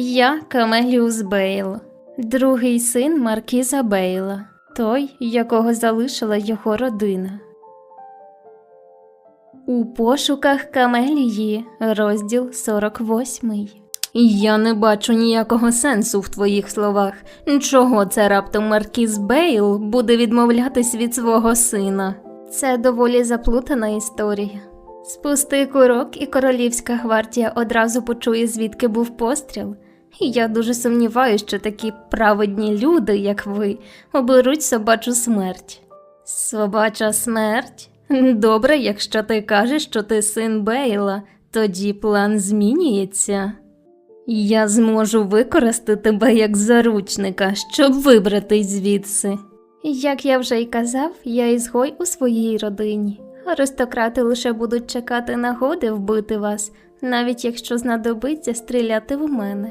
Я Камеліус Бейл, другий син Маркіза Бейла, той, якого залишила його родина. У пошуках Камелії, розділ 48. Я не бачу ніякого сенсу в твоїх словах. Чого це раптом Маркіз Бейл буде відмовлятись від свого сина? Це доволі заплутана історія. Спусти курок, і королівська гвардія одразу почує, звідки був постріл. І я дуже сумніваюся, що такі праведні люди, як ви, оберуть собачу смерть. Собача смерть? Добре, якщо ти кажеш, що ти син Бейла, тоді план змінюється. Я зможу використати тебе як заручника, щоб вибратись звідси. Як я вже й казав, я ізгой у своїй родині. Аристократи лише будуть чекати нагоди вбити вас, навіть якщо знадобиться стріляти в мене.